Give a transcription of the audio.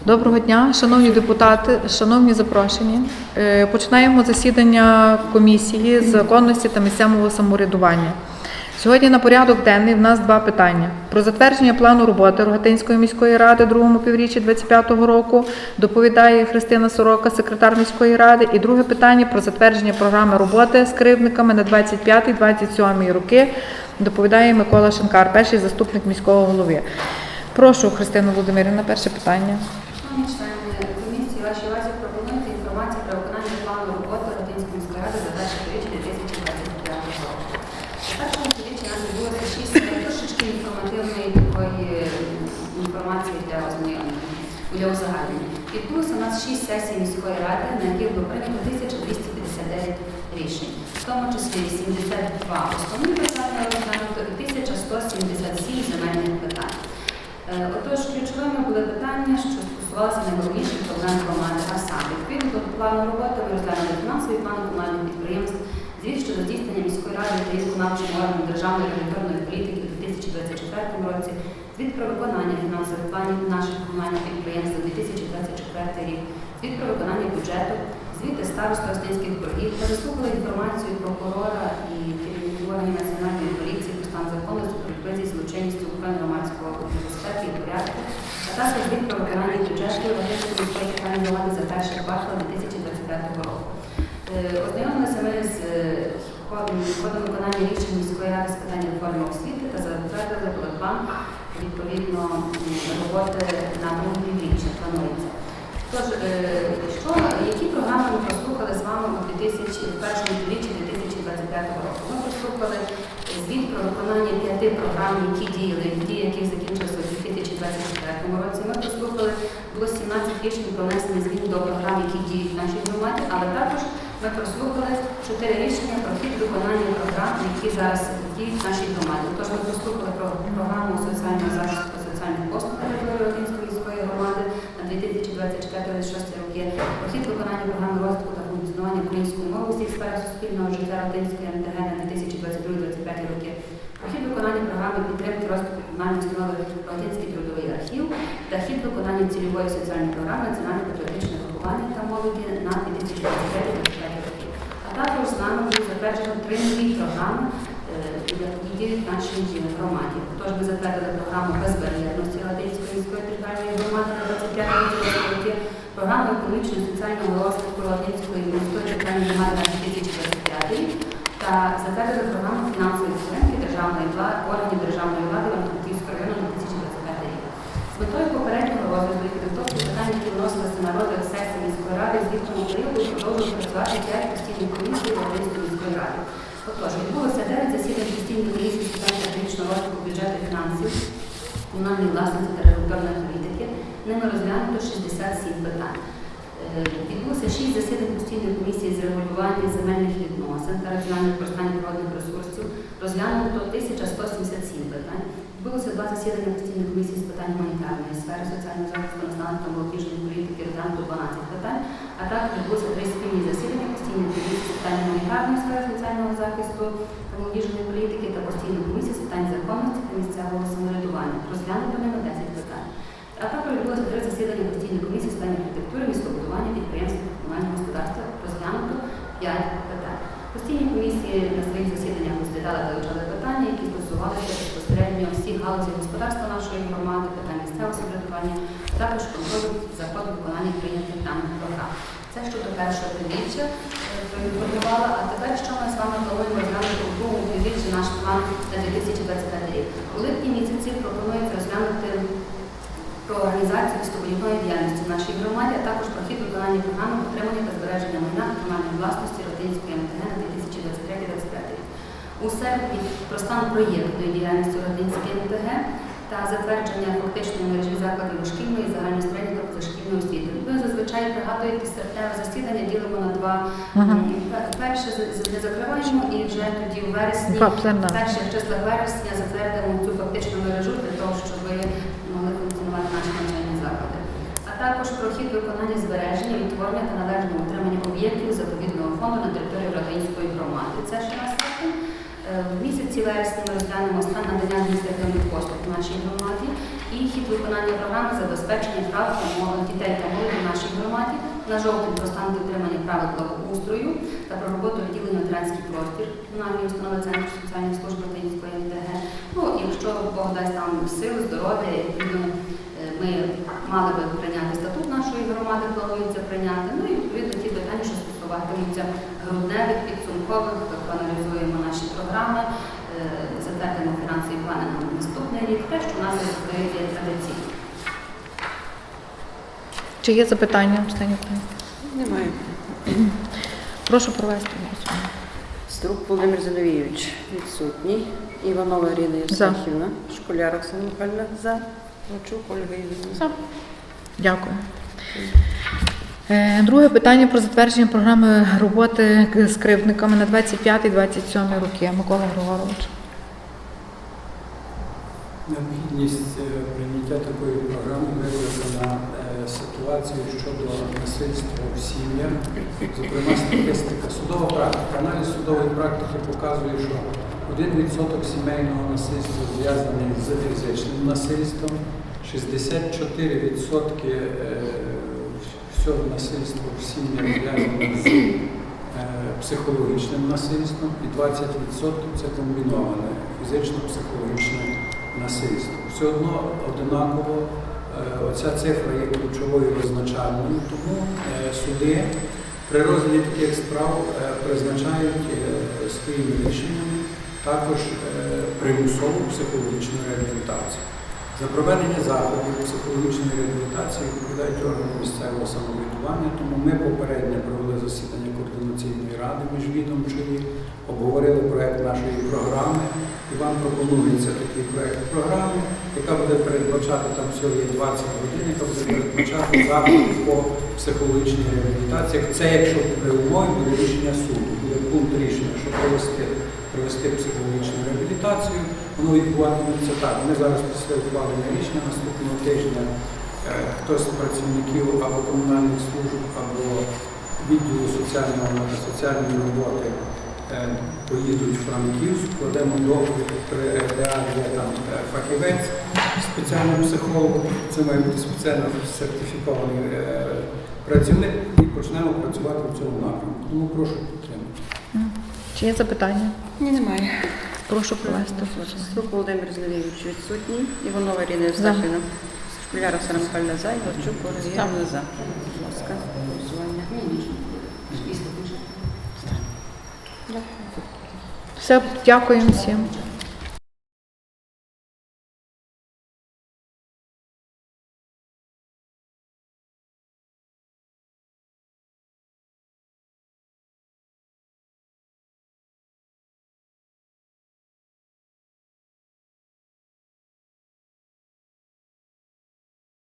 Доброго дня, шановні депутати, шановні запрошені. Е, Починаємо засідання комісії з законності та місцевого самоврядування. Сьогодні на порядок денний в нас два питання: про затвердження плану роботи Рогатинської міської ради другому півріччі 2025 року. Доповідає Христина Сорока, секретар міської ради. І друге питання про затвердження програми роботи з кривдниками на 25-27 роки. Доповідає Микола Шинкар, перший заступник міського голови. Прошу, Христина Володимирівна, перше питання. Шановні члени комісії, вашій увазі пропонується інформація про виконання плану роботи Родинської міської ради за перше півріччя 2025 року. За першому півріччі нас відбулося шість трошечки інформативної такої інформації для ознайомлення, для узагальнення. Відбулося у сесій міської ради, на яких було прийнято 1259 рішень, в тому числі 72 основні питання розглянуто і 1177 земельних питань. Е, Отож, ключовими були питання, що стосувалися найголовніших проблем громади, а саме відповідно до плану роботи ми розглянули фінансовий план комунальних підприємств, звіт щодо здійснення міської ради та виконавчим органом державної регуляторної політики у 2024 році, звіт про виконання фінансових планів наших комунальних підприємств за 2024 рік, звіт про виконання бюджету, звіти старости Остинських боргів та інформацію прокурора і керівників національної поліції про стан законності боротьби зі злочинністю охорони громадського безпеки і порядку, а також звіт про виконання бюджету міської територіальної громади за перший квартал 2025 року. Е, Ознайомилися ми з е, ходом виконання рішень міської ради з питань реформи освіти та затвердили план відповідно роботи на другому півріччя планується. Тож, е, що, які програми ми прослухали з вами у 2001 півріччі 2025 року? Ми прослухали звіт про виконання п'яти програм, які діяли, дії яких закінчилися у 2024 році. Ми прослухали було 17 рішень про внесення змін до програм, які діють в нашій громаді, але також ми прослухали чотири рішення про хід виконання програм, які зараз діють в нашій громаді. Тож ми прослухали про програму соціального захисту та соціальних послуг на території Латинської міської громади на 2024-2026 роки, про хід виконання програми розвитку та функціонування української мови у всіх сферах суспільного життя Латинської МТГ на 2022-2025 роки, про виконання програми підтримки розвитку комунальної установи Латинський трудовий архів та хід виконання цільової соціальної програми національно-патріотичне виховання та молоді на 2023-2025 роки. А також з нами буде затверджено три нові програми, е, які діють нашій громаді. Тож ми затвердили програму безбар'єрності Латинської міської територіальної громади на 25 роки, програму економічного і соціального розвитку Латинської міської територіальної громади на 2025 рік та затвердили програму фінансової підтримки державної влади, органів державної влади Івано-Франківського району на 2025 рік. З метою попереднього розгляду і підготовки питань, які виносилися на розгляд сесії міської ради, з звітного періоду продовжують працювати 5 постійних комісій Волинської міської ради. Отож, відбулося 9 засідань постійної комісії з питань стратегічного розвитку бюджету фінансів, комунальної власності та регуляторної політики. Ними розглянуто 67 питань. Відбулося 6 засідань постійної комісії з регулювання земельних відносин та раціонального використання природних ресурсів. Розглянуто 1177 питань. Відбулося два засідання постійної комісії з питань гуманітарної сфери, соціального захисту населення та молодіжної політики, розглянуто 12 питань, а також відбулося три спільні засідання постійної комісії з питань гуманітарної сфери, соціального захисту та молодіжної політики та постійної комісії з питань законності та місцевого самоврядування. Розглянуто ними 10 питань. А також відбулося три засідання постійної комісії з питань архітектури, містобудування, підприємств та комунального господарства. Розглянуто 5 питань. Постійні комісії на своїх засіданнях розглядали та вивчали питання, які стосувалися безпосередньо всіх галузей господарства нашої громади, питань місцевого самоврядування, а також контролю за виконання прийнятих нам програм. Це щодо першого півріччя е, проінформувала. А тепер що ми з вами плануємо розглянути у другому півріччі наш план на 2025 рік. У липні місяці пропонується розглянути про організацію містобудівної діяльності в нашій громаді, а також про хід виконання програми отримання та збереження майна комунальної власності Родинської МТГ на 2023-2025 рік. У серпні про стан проєктної діяльності Родинської МТГ та затвердження фактичної мережі закладів дошкільної, загальної середньої та позашкільної освіти. Ми зазвичай пригадуєте серпневе засідання ділимо на два. Ага. Перше не закриваємо і вже тоді у вересні пленарних. перших числах вересня затвердимо цю фактичну мережу для того, щоб могли функціонувати наші навчальні заклади. А також про хід виконання збереження, відтворення та належного утримання об'єктів заповідного фонду на території Радянської громади. Це серпень. Е, В місяці вересня ми розглянемо стан надання адміністративних послуг в нашій громаді і хід виконання програми забезпечення прав та дітей та молоді в нашій громаді. На жовтень про стан дотримання правил благоустрою та про роботу відділення ветеранський простір комунальної установи Центру соціальної служби Української НТГ. Ну, якщо Бог дасть там сил, здоров'я, відповідно, е, ми мали би прийняти статут нашої громади, планується прийняти. Ну і відповідно ті питання, що стосуватимуться грудневих, підсумкових, програми, е, затвердимо фінансові плани на наступний рік, те, що у нас є традиційно. Чи є запитання в питання? Немає. Прошу провести голосування. Струк Володимир Зиновійович відсутній. Іванова Ірина Євстахівна. Школяр Оксана Михайлівна. За. Лучук Ольга Ігорівна. За. Дякую. Е, Друге питання про затвердження програми роботи з кривдниками на 25-27 роки. Микола Григорович. Необхідність е, прийняття такої програми викликана е, ситуацію щодо насильства в сім'ях. Зокрема, статистика, судова практика. Аналіз судової практики показує, що 1% сімейного насильства зв'язаний з фізичним насильством, 64% всього насильства в сім'ях зв'язано з е, психологічним насильством і 20% це комбіноване фізично-психологічне насильство. Все одно однаково е, оця цифра є ключовою визначальною, тому е, суди при розгляді таких справ е, призначають е, своїми рішеннями також е, примусову психологічну реабілітацію. За проведення заходів психологічної реабілітації відповідають органи місцевого самоврядування, тому ми попередньо провели засідання координаційної ради міжвідомчої, обговорили проект нашої програми, і вам пропонується такий проект програми, яка буде передбачати там всього є 20 годин, яка буде передбачати заходи по психологічній реабілітації. Це якщо при умові буде рішення суду, буде пункт рішення, що провести, провести психологічну реабілітацію. Воно відбуватиметься так. Ми зараз після ухвалення рішення наступного тижня е, хтось з працівників або комунальних служб, або відділу соціальної роботи поїдуть в Франківськ, кладемо договір при РДА, є там е, фахівець, спеціальний психолог, це має бути спеціально сертифікований е, працівник і почнемо працювати в цьому напрямку. Тому прошу підтримати. Чи є запитання? Ні, немає. Прошу провести. Струк Володимир Зиновійович відсутній. Іванова Ірина Євстахівна. Школяр Оксана Михайлівна. За. Ольга Ігорівна. За. Будь ласка, голосування. Після бюджету. Все, дякуємо всім.